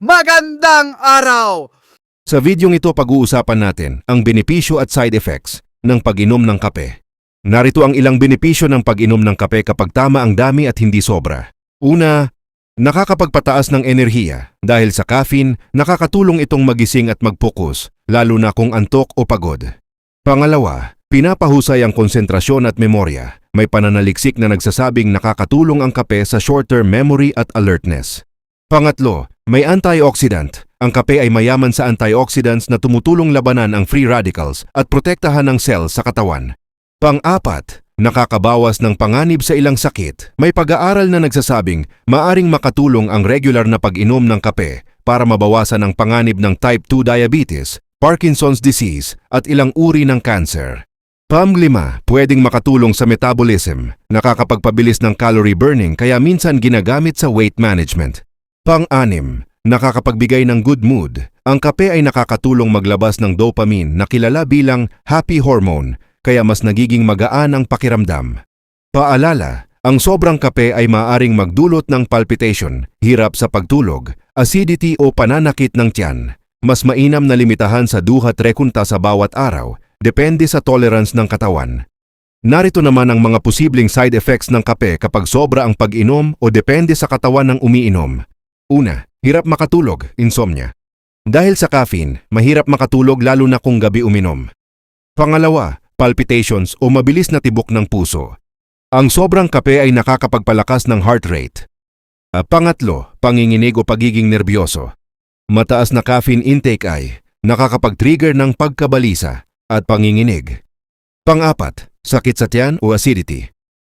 Magandang araw! Sa videong ito pag-uusapan natin ang benepisyo at side effects ng pag-inom ng kape. Narito ang ilang benepisyo ng pag-inom ng kape kapag tama ang dami at hindi sobra. Una, nakakapagpataas ng enerhiya dahil sa caffeine nakakatulong itong magising at mag-focus lalo na kung antok o pagod. Pangalawa, pinapahusay ang konsentrasyon at memorya. May pananaliksik na nagsasabing nakakatulong ang kape sa short-term memory at alertness. Pangatlo, may antioxidant. Ang kape ay mayaman sa antioxidants na tumutulong labanan ang free radicals at protektahan ng cells sa katawan. Pang-apat, nakakabawas ng panganib sa ilang sakit. May pag-aaral na nagsasabing maaring makatulong ang regular na pag-inom ng kape para mabawasan ang panganib ng type 2 diabetes, Parkinson's disease at ilang uri ng cancer. Pam-lima, pwedeng makatulong sa metabolism, nakakapagpabilis ng calorie burning kaya minsan ginagamit sa weight management. Pang-anim, nakakapagbigay ng good mood. Ang kape ay nakakatulong maglabas ng dopamine na kilala bilang happy hormone, kaya mas nagiging magaan ang pakiramdam. Paalala, ang sobrang kape ay maaring magdulot ng palpitation, hirap sa pagtulog, acidity o pananakit ng tiyan. Mas mainam na limitahan sa duhat rekunta sa bawat araw, depende sa tolerance ng katawan. Narito naman ang mga posibleng side effects ng kape kapag sobra ang pag-inom o depende sa katawan ng umiinom. Una, hirap makatulog, insomnia. Dahil sa caffeine, mahirap makatulog lalo na kung gabi uminom. Pangalawa, palpitations o mabilis na tibok ng puso. Ang sobrang kape ay nakakapagpalakas ng heart rate. Ah, pangatlo, panginginig o pagiging nerbiyoso. Mataas na caffeine intake ay nakakapag-trigger ng pagkabalisa at panginginig. Pang-apat, sakit sa tiyan o acidity.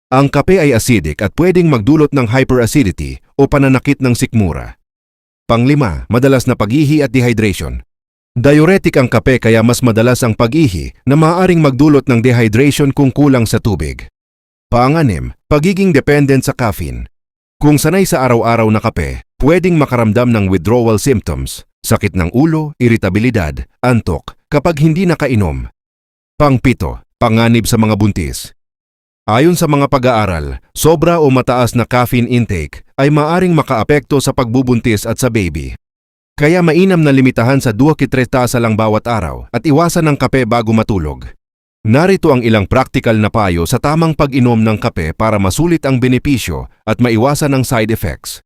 Ang kape ay acidic at pwedeng magdulot ng hyperacidity o pananakit ng sikmura. Panglima, madalas na pag-ihi at dehydration. Diuretic ang kape kaya mas madalas ang pag-ihi na maaaring magdulot ng dehydration kung kulang sa tubig. Panganim, pagiging dependent sa caffeine. Kung sanay sa araw-araw na kape, pwedeng makaramdam ng withdrawal symptoms, sakit ng ulo, iritabilidad, antok kapag hindi nakainom. Pangpito, panganib sa mga buntis. Ayon sa mga pag-aaral, sobra o mataas na caffeine intake ay maaring makaapekto sa pagbubuntis at sa baby. Kaya mainam na limitahan sa 2 tasa lang bawat araw at iwasan ng kape bago matulog. Narito ang ilang practical na payo sa tamang pag-inom ng kape para masulit ang benepisyo at maiwasan ang side effects.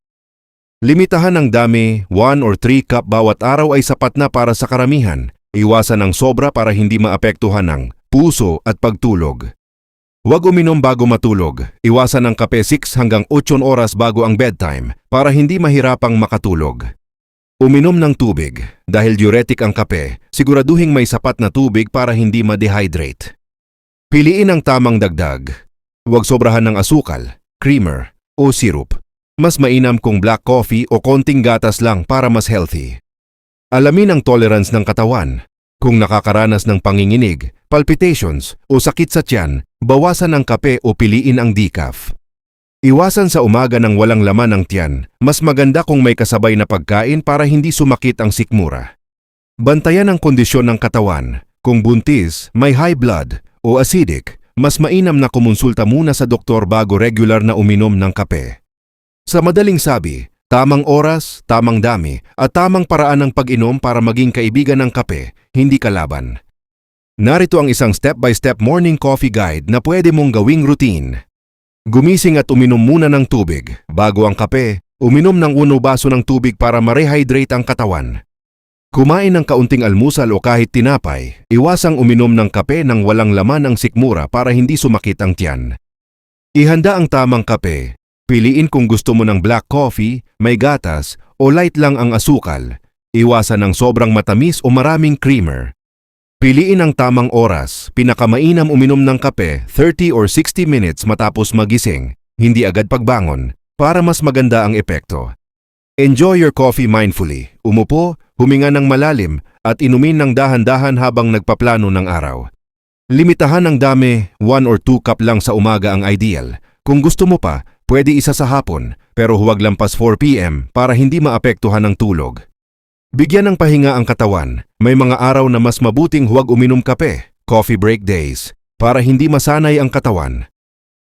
Limitahan ng dami, 1 or 3 cup bawat araw ay sapat na para sa karamihan. Iwasan ng sobra para hindi maapektuhan ng puso at pagtulog. Huwag uminom bago matulog. Iwasan ang kape 6 hanggang 8 oras bago ang bedtime para hindi mahirapang makatulog. Uminom ng tubig. Dahil diuretic ang kape, siguraduhing may sapat na tubig para hindi ma-dehydrate. Piliin ang tamang dagdag. Huwag sobrahan ng asukal, creamer, o syrup. Mas mainam kung black coffee o konting gatas lang para mas healthy. Alamin ang tolerance ng katawan. Kung nakakaranas ng panginginig, palpitations o sakit sa tiyan, bawasan ang kape o piliin ang decaf. Iwasan sa umaga ng walang laman ng tiyan. Mas maganda kung may kasabay na pagkain para hindi sumakit ang sikmura. Bantayan ang kondisyon ng katawan. Kung buntis, may high blood o acidic, mas mainam na kumonsulta muna sa doktor bago regular na uminom ng kape. Sa madaling sabi, tamang oras, tamang dami, at tamang paraan ng pag-inom para maging kaibigan ng kape, hindi kalaban. Narito ang isang step-by-step morning coffee guide na pwede mong gawing routine. Gumising at uminom muna ng tubig. Bago ang kape, uminom ng uno baso ng tubig para ma-rehydrate ang katawan. Kumain ng kaunting almusal o kahit tinapay, iwasang uminom ng kape nang walang laman ang sikmura para hindi sumakit ang tiyan. Ihanda ang tamang kape. Piliin kung gusto mo ng black coffee, may gatas, o light lang ang asukal. Iwasan ng sobrang matamis o maraming creamer. Piliin ang tamang oras. Pinakamainam uminom ng kape 30 or 60 minutes matapos magising, hindi agad pagbangon, para mas maganda ang epekto. Enjoy your coffee mindfully. Umupo, huminga ng malalim, at inumin ng dahan-dahan habang nagpaplano ng araw. Limitahan ng dami, 1 or 2 cup lang sa umaga ang ideal. Kung gusto mo pa, pwede isa sa hapon, pero huwag lampas 4 p.m. para hindi maapektuhan ng tulog. Bigyan ng pahinga ang katawan. May mga araw na mas mabuting huwag uminom kape, coffee break days, para hindi masanay ang katawan.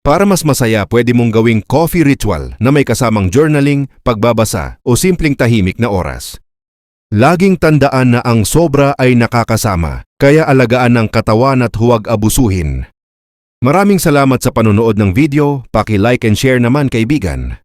Para mas masaya, pwede mong gawing coffee ritual na may kasamang journaling, pagbabasa o simpleng tahimik na oras. Laging tandaan na ang sobra ay nakakasama, kaya alagaan ng katawan at huwag abusuhin. Maraming salamat sa panonood ng video, paki-like and share naman kaibigan.